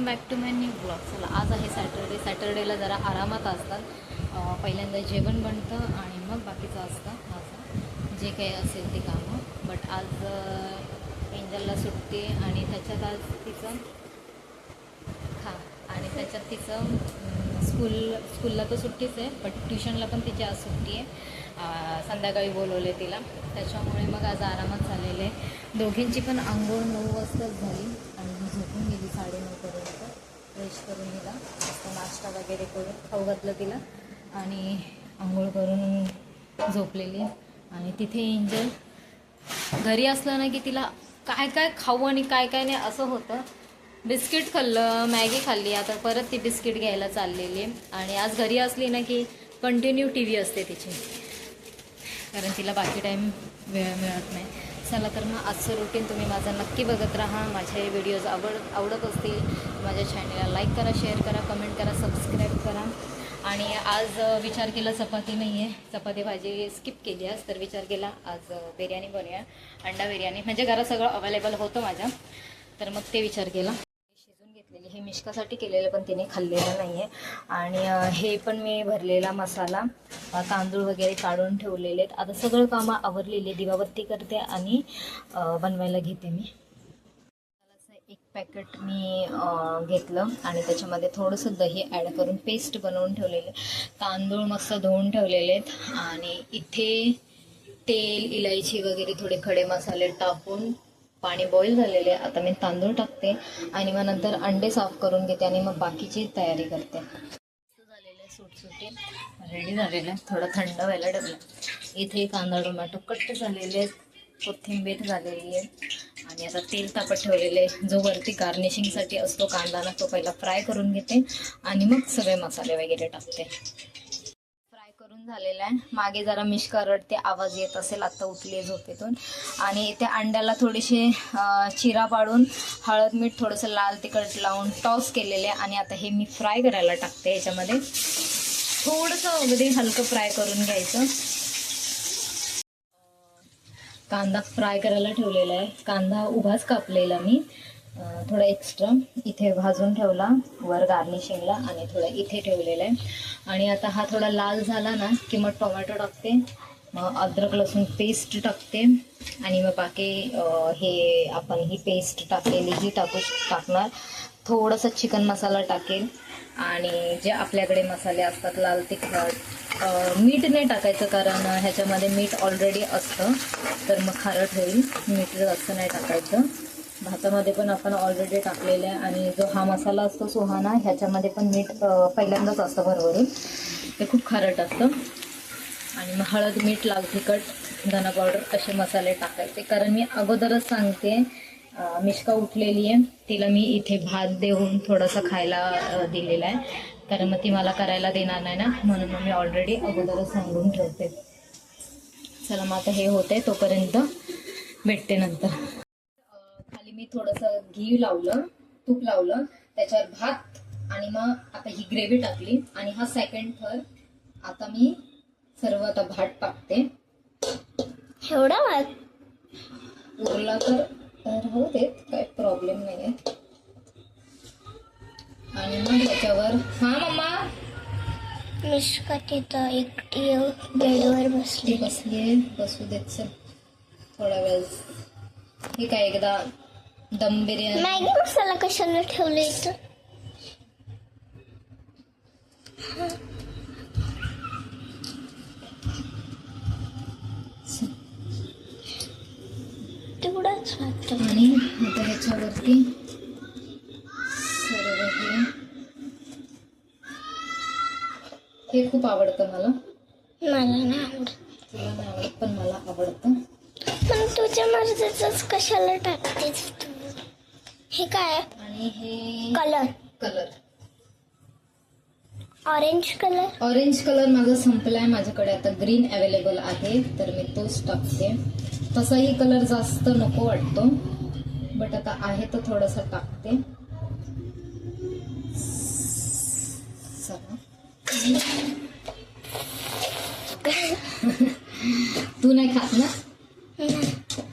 Welcome back to my new blog. चला आज आहे सॅटर्डे. सॅटर्डेला जरा आरामात असतात. पहिल्यांदा जेवण बनतं आणि मग बाकीचं असतं माझं. जे काही असेल ते कामं. बट आज एंजलला सुट्टी आहे आणि त्याच्यात आज तिचं हां आणि त्याच्यात तिचं स्कूल स्कूलला तर सुट्टीच आहे बट ट्युशनला पण तिची आज सुट्टी आहे. संध्याकाळी बोलवले तिला. त्याच्यामुळे मग आज आरामात झालेले आहे. दोघींची पण आंघोळ नऊ वाजताच झाली आणि मी झोपून गेली साडेनऊपर्यंत. फ्रेश करून दिला. मस्त नाश्ता वगैरे करून खाऊ घातलं तिला. आणि आंघोळ करून झोपलेली. आणि तिथे एंजल घरी असलं ना की तिला काय काय खाऊ आणि काय काय नाही असं होतं. बिस्किट खाल्लं मॅगी खाल्ली. आता परत ती बिस्किट घ्यायला चाललेली. आणि आज घरी असली ना की कंटिन्यू टी व्ही असते तिची. कारण तिला बाकी टाईम वेळ मिळत नाही. चला तर मग आजचं रुटीन तुम्ही माझं नक्की बघत राहा. माझे व्हिडिओज आवड आवडत असतील माझ्या चॅनलला लाईक करा शेअर करा कमेंट करा सबस्क्राईब करा. आणि आज विचार केला चपाती नाही आहे चपाती भाजी स्किप केली आज तर विचार केला आज बिर्याणी बनवूया. अंडा बिर्याणी. म्हणजे घरात सगळं अवेलेबल होतं माझ्या. तर मग ते विचार केला. घेतलेली. हे मिश्कासाठी केलेलं पण तिने खाल्लेलं नाही आहे आणि हे पण मी भरलेला मसाला तांदूळ वगैरे काढून ठेवलेले आहेत आता सगळं कामं आवरलेली दिवाबत्ती करते आणि बनवायला घेते मी. एक पॅकेट मी घेतलं आणि त्याच्यामध्ये थोडंसं दही ॲड करून पेस्ट बनवून ठेवलेले. तांदूळ मस्त धुवून ठेवलेले आहेत आणि इथे तेल इलायची वगैरे थोडे खडे मसाले टाकून पाणी बॉईल झालेले आता मी तांदूळ टाकते आणि मग नंतर अंडे साफ करून घेते आणि मग बाकीची तयारी करते. झालेलं आहे रेडी झालेलं आहे थोडं थंड व्हायला ठेवलं. इथे कांदा टोमॅटो कट्ट झालेले आहेत. कोथिंबीर झालेली आहे. आणि आता तेल तापत ठेवलेले आहे जो वरती गार्निशिंगसाठी असतो कांदा ना तो पहिला फ्राय करून घेते आणि मग सगळे मसाले वगैरे टाकते. करून झालेला आहे. मागे जरा मिष्कारडते आवाज येत असेल आत्ता उठली आहे झोपेतून. आणि त्या अंड्याला थोडीशी चिरा पाडून हळद मीठ थोडंसं लाल तिखट लावून टॉस केलेले आहे. आणि आता हे मी फ्राय करायला टाकते याच्यामध्ये. थोडंसं अगदी हलकं फ्राय करून घ्यायचं. कांदा फ्राय करायला ठेवलेला आहे. कांदा उभाच कापलेला मी. थोडा एक्स्ट्रा इथे भाजून ठेवला वर गार्निशिंगला आणि थोडा इथे ठेवलेला आहे. आणि आता हा थोडा लाल झाला ना की मग टोमॅटो टाकते मग अद्रक लसूण पेस्ट टाकते आणि मग बाकी हे आपण ही पेस्ट टाकलेली ही टाकू टाकणार थोडंसं चिकन मसाला टाकेल. आणि जे आपल्याकडे मसाले असतात लाल तिखट मीठ नाही टाकायचं कारण ह्याच्यामध्ये मीठ ऑलरेडी असतं तर मग खारट होईल मीठ जास्त नाही टाकायचं. भातामध्ये पण आपण ऑलरेडी टाकलेलं आहे आणि जो हा मसाला असतो सुहाना ह्याच्यामध्ये पण मीठ पहिल्यांदाच असतं भरभरून. ते खूप खारट असतं. आणि मग हळद मीठ लाल तिखट धना पावडर असे मसाले टाकायचे. कारण मी अगोदरच सांगते मिश्का उठलेली आहे. तिला मी इथे भात देऊन थोडंसं खायला दिलेला दिलेलं आहे. कारण मग ती मला करायला देणार नाही ना. म्हणून मग मी ऑलरेडी अगोदरच सांगून ठेवते. चला मग आता हे होते तोपर्यंत भेटते नंतर. थोडंसं घी लावलं तूप लावलं त्याच्यावर भात आणि मग आता ही ग्रेव्ही टाकली आणि हा सेकंड थर आता मी सर्व आता भात टाकते. एवढा भात? उरला तर होऊ देत काही प्रॉब्लेम नाही आहे आणि मग त्याच्यावर हा मम्मा. मिष्का तिथं एकटी बेडवर बसली. बसली बसू देत चल. थोडा वेळ. हे काय एकदा दम बिर्याणी. मॅगी मसाला कशाला ठेवला इथं? तेवढाच वाटतं आणि आता ह्याच्यावरती सर्व हे हे खूप आवडतं मला. मला नाही आवडत. तुला नाही आवडत पण मला आवडतं. पण तुझ्या मर्जीच कशाला टाकतेस तू? हे काय आणि हे colour colour orange colour orange colour माझा संपलाय. माझ्याकडे आता ग्रीन अवेलेबल आहे. तर मी तोच टाकते. तसाही कलर जास्त नको वाटतो. बट आता आहे तर थोडासा टाकते. तू नाही खात ना?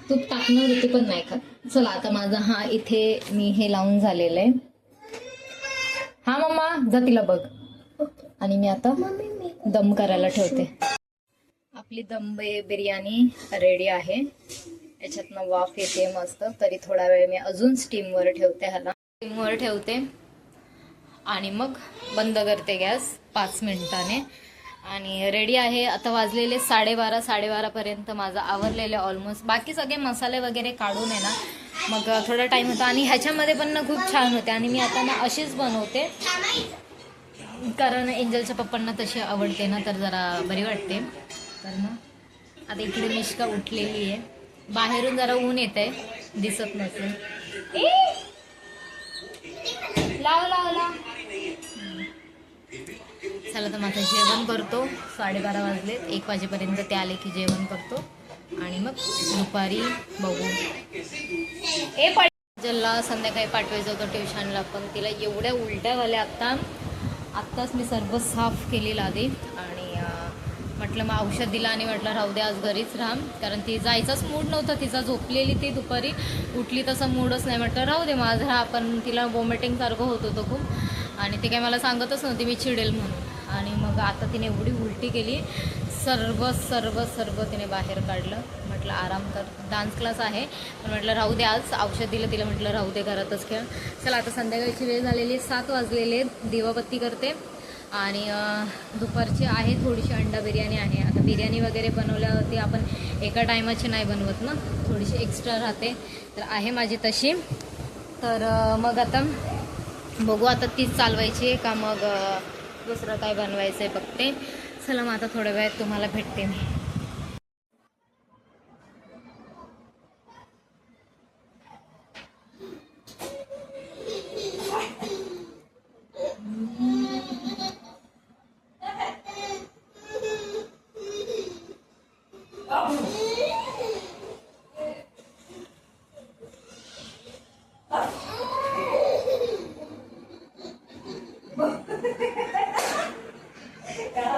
तूप टाकणार होती पण नाही खात. चला आता माझा हा इथे मी हे लावून झालेलं आहे. हा मम्मा जा तिला बघ. आणि मी आता दम करायला ठेवते. आपली दम बे- बिर्याणी रेडी आहे. याच्यातनं वाफ येते मस्त. तरी थोडा वेळ मी अजून स्टीमवर ठेवते ह्याला. स्टीमवर ठेवते. आणि मग बंद करते गॅस पाच मिनिटाने. आणि रेडी आहे. आता वाजलेले साडेबारा साडेबारापर्यंत माझं आवरलेले ऑलमोस्ट बाकी सगळे मसाले वगैरे काढून आहे ना मग थोडा टाईम होता. आणि ह्याच्यामध्ये पण ना खूप छान होते. आणि मी आता ना अशीच बनवते. कारण एंजलच्या पप्पांना तशी आवडते ना तर जरा बरी वाटते. तर ना आता इकडे मिश्का उठलेली आहे. बाहेरून जरा ऊन येत आहे दिसत नसेल. चला तर माझं जेवण करतो. साडेबारा वाजलेत. एक वाजेपर्यंत ते आले की जेवण करतो. आणि मग दुपारी बघू. ए जल्ला संध्याकाळी पाठवायचं होतं ट्युशनला पण तिला एवढ्या उलट्या झाल्या आत्ता. आत्ताच मी सर्व साफ केलेलं आधी. आणि म्हटलं मग औषध दिलं आणि म्हटलं राहू दे आज घरीच राहा कारण ती जायचाच मूड नव्हता. तिचा झोपलेली ती दुपारी. उठली तसा मूडच नाही. म्हटलं राहू दे माझं राहा. पण तिला वॉमिटिंग सारखं होत होतं खूप. आणि ती काय मला सांगतच नव्हती मी चिडेल म्हणून. आणि मग आता तिने एवढी उलटी केली. सर्व सर्व सर्व तिने बाहेर काढलं. म्हटलं आराम कर. डान्स क्लास आहे. पण म्हटलं राहू दे आज. औषध दिलं तिला. म्हटलं राहू दे घरातच खेळ. चला आता संध्याकाळची वेळ झालेली आहे, सात वाजलेले. दिवाबत्ती करते. आणि दुपारची आहे थोडीशी अंडा बिर्याणी आहे. आता बिर्याणी वगैरे बनवल्यावरती आपण एका टायमाची नाही बनवत ना. थोडीशी एक्स्ट्रा राहते. तर आहे माझी तशी. तर मग आता बघू आता तीच चालवायची का मग दुसरं काय बनवायचं आहे बघते. चला मग आता थोड्या वेळात तुम्हाला भेटते मी.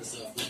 yourself.